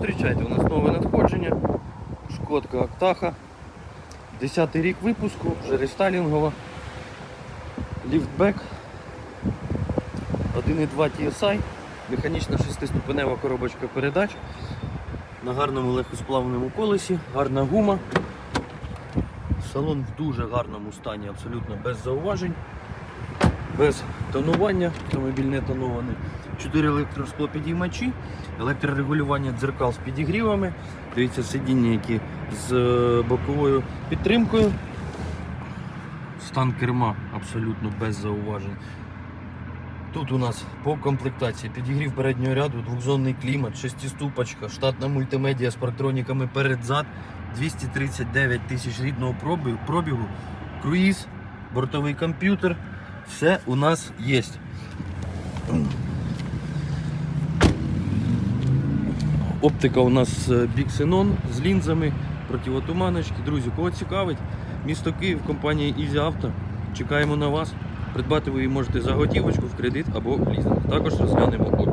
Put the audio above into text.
Зустрічайте, у нас нове надходження. Шкодка Актаха. 10 рік випуску, вже рестайлінгова. Ліфтбек. 1.2 TSI, механічна шестиступенева коробочка передач. На гарному легкосплавному колесі, гарна гума. Салон в дуже гарному стані, абсолютно без зауважень, без тонування, автомобіль не тонований. 4 електросклопідіймачі, електрорегулювання дзеркал з підігрівами. Дивіться, сидіння, які з е, боковою підтримкою. Стан керма абсолютно без зауважень. Тут у нас по комплектації підігрів переднього ряду, двохзонний клімат, шестиступочка, штатна мультимедіа з парктроніками перед-зад, 239 тисяч рідного пробігу, пробігу, круїз, бортовий комп'ютер. Все у нас є. Оптика у нас Xenon з лінзами, противотуманочки. Друзі, кого цікавить, місто Київ, компанія Easy Auto. Чекаємо на вас. Придбати ви її можете за готівочку в кредит або в лізинг. Також розглянемо.